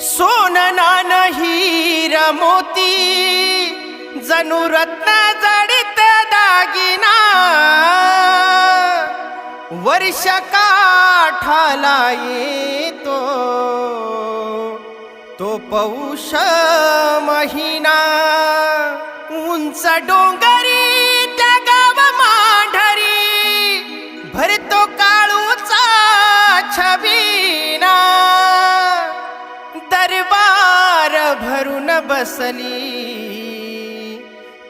सोनना नाही रमोती जणू रत्न जडित दागिना वर्ष काठाला येतो तो पौष महिना उंच डोंगरी बसली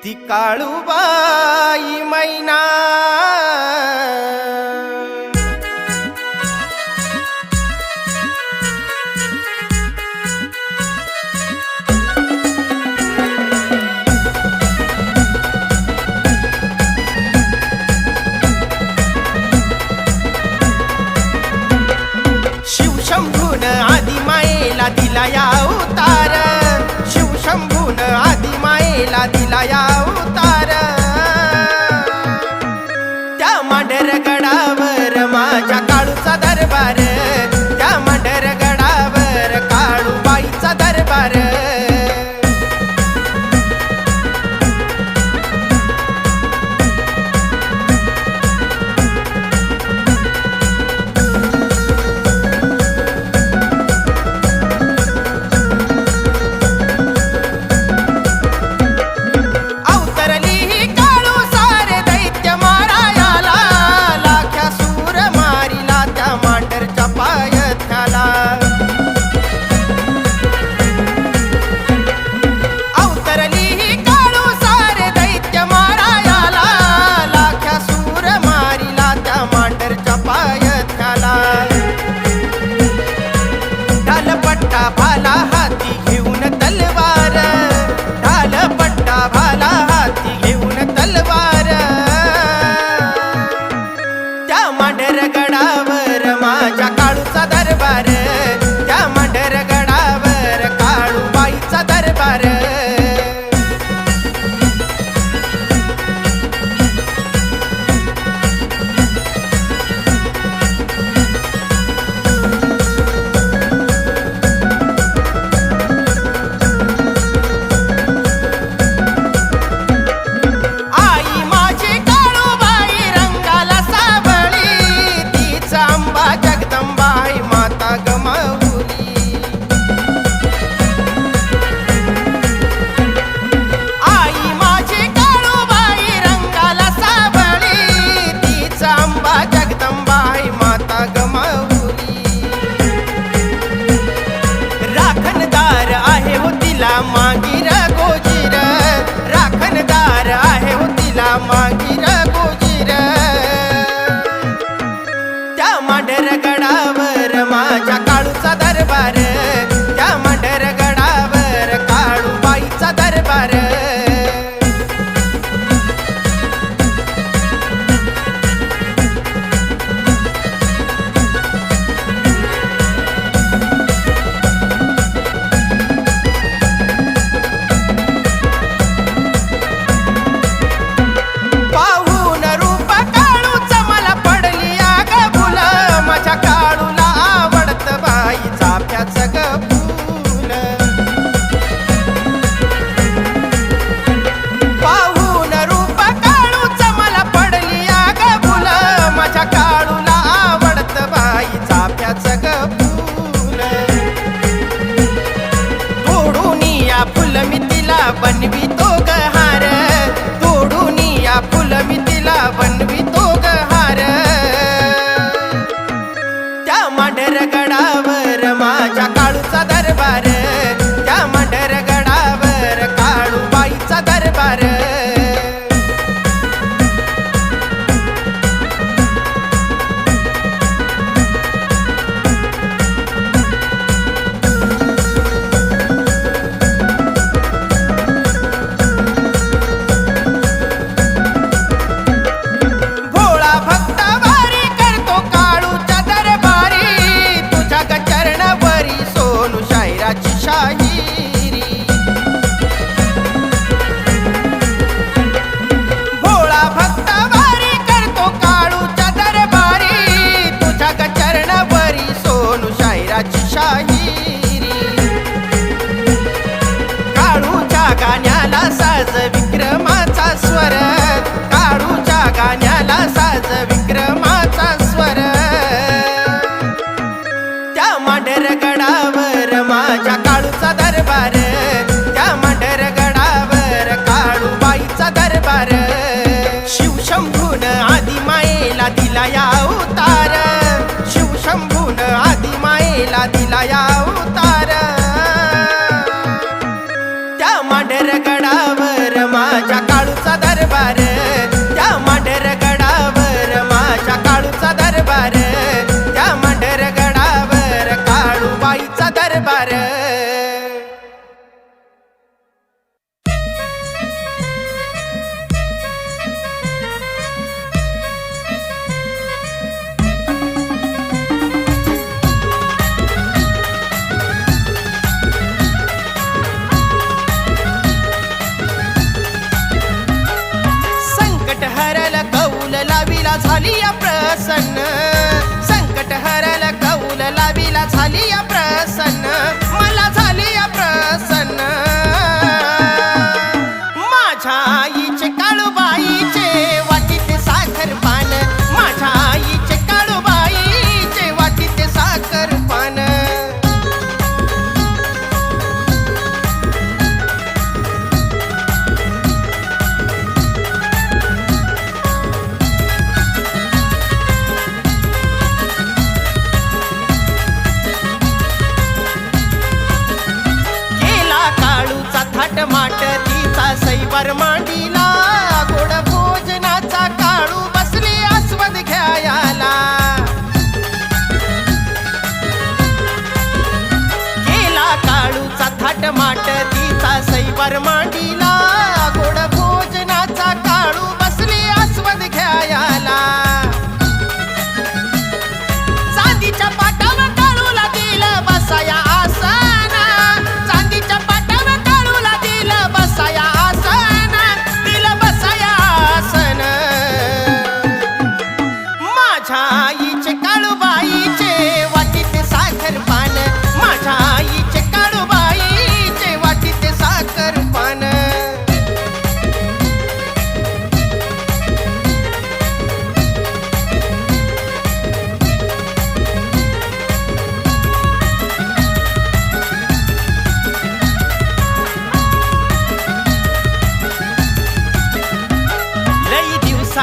ती काळूबाई मै capaz sacar.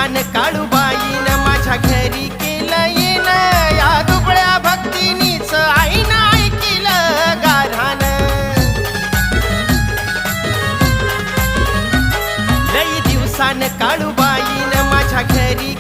मान काळूबाईन माझ्या घरी केलं येण या दुबळ्या भक्तीनीच आई नाही केलं गाधान लई दिवसान काळूबाईन माझ्या घरी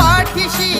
பாட்டிஷி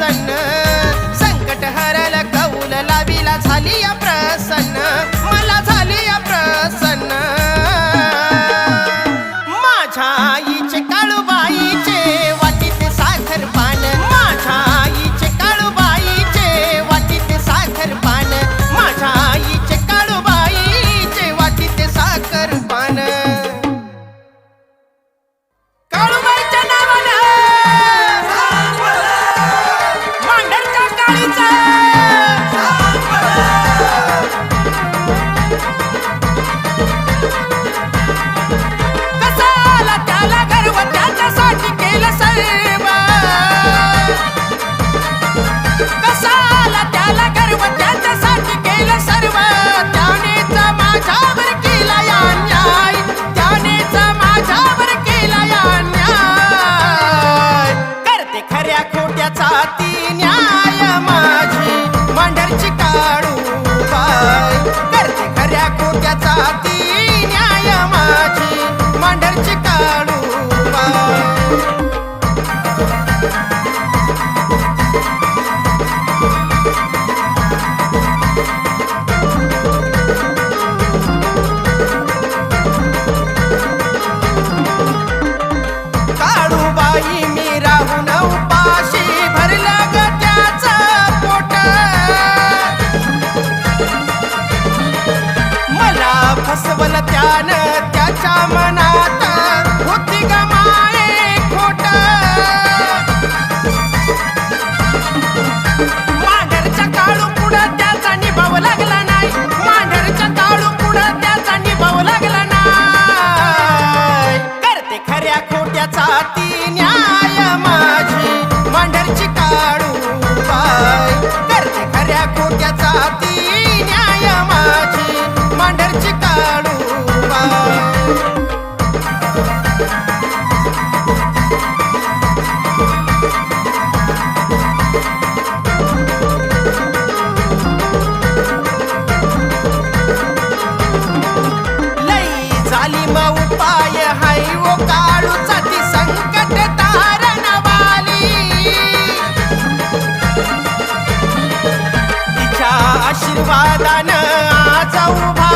प्रसन्न. संकट हरल कौल लाविला झाली या प्रसन्न.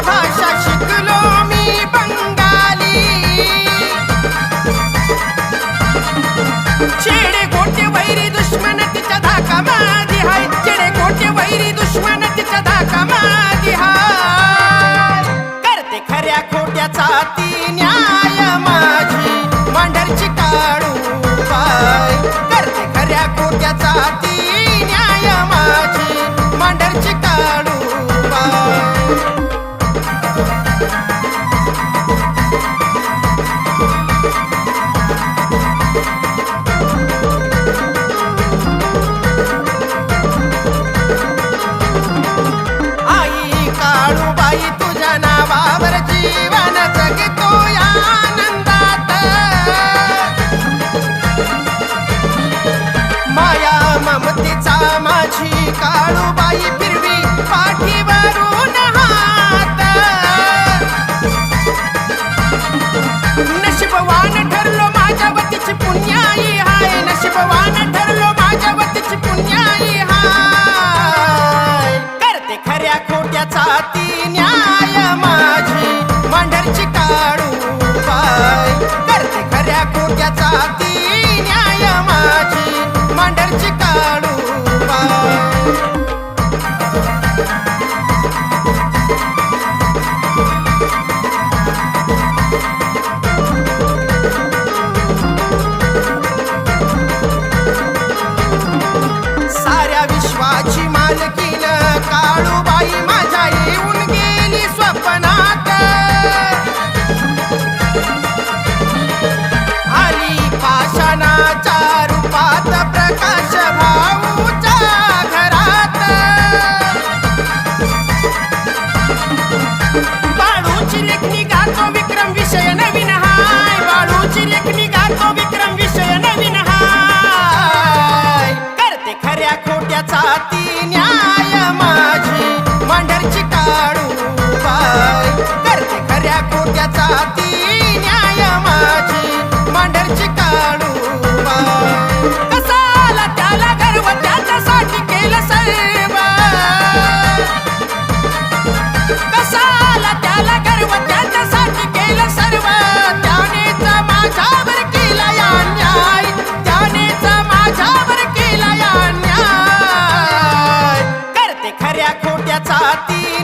भाषा शिकलो चेडे वैरी दुश्मन तिच्या चेडे वैरी दुश्मन तिच्या करते खऱ्या खोट्याचा ती न्याय.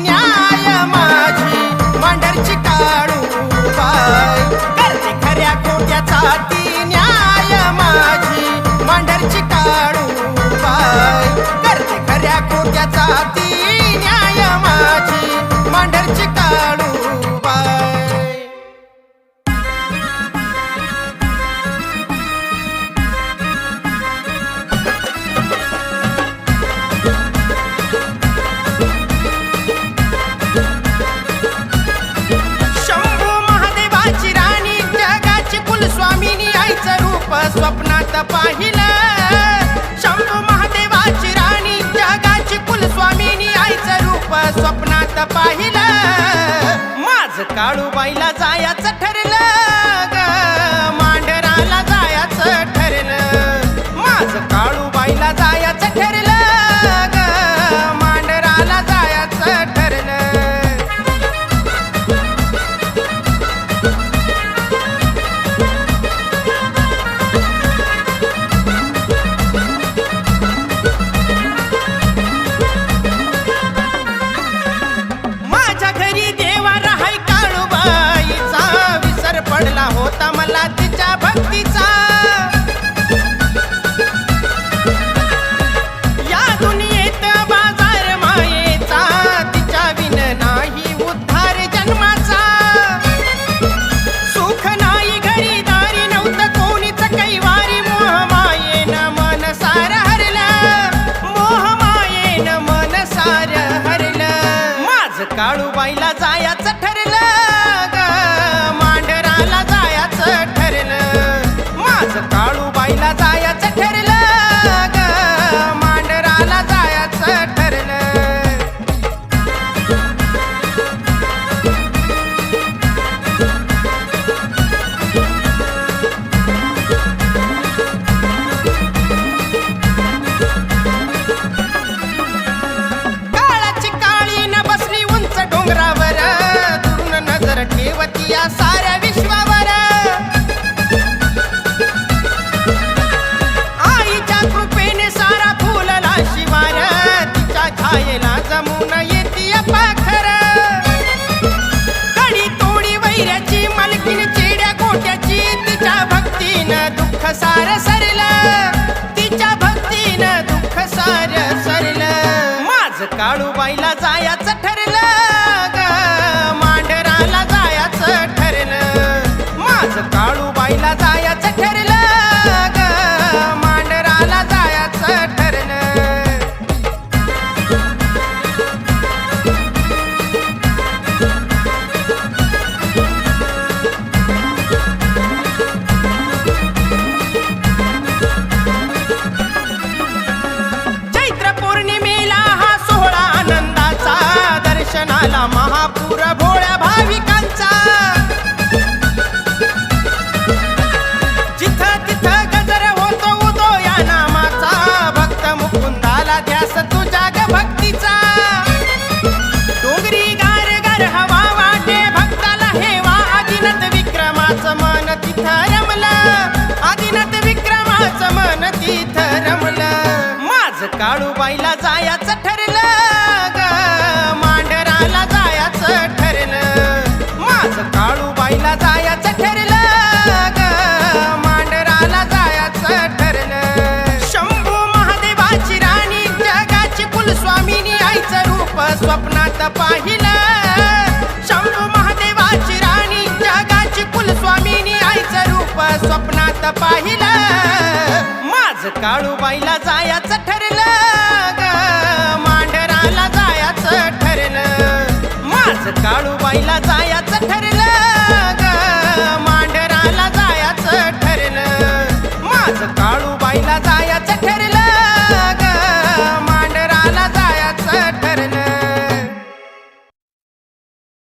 न्याय मा पाहिलं. माझ काळूबाईला जायचं ठरलं ग. मांढराला जायचं ठरलं. माझ काळूबाईला जाय काळू बाईला जायचं ठरलं ग. मांढराला जायचं ठरलं. माझं काळू बाईला जायचं दर्शनाला महापूर भोळ्या भाविकांचा. जिथं तिथं गजर होतो उदो या नामाचा. भक्त मुकुंदाला ध्यास तुझ्या ग भक्तीचा. डोंगरी गार गार हवा वाटे भक्ताला हेवा. आदिनत विक्रमाच मन तिथं रमलं. आदिनत विक्रमाच मन तिथं रमलं. माझ काळू पाहिलं. माझ काळूबाईला जायचं ठरलं ग. मांढराला जायाचं ठरलं. माझ काळूबाईला जायचं ठरलं.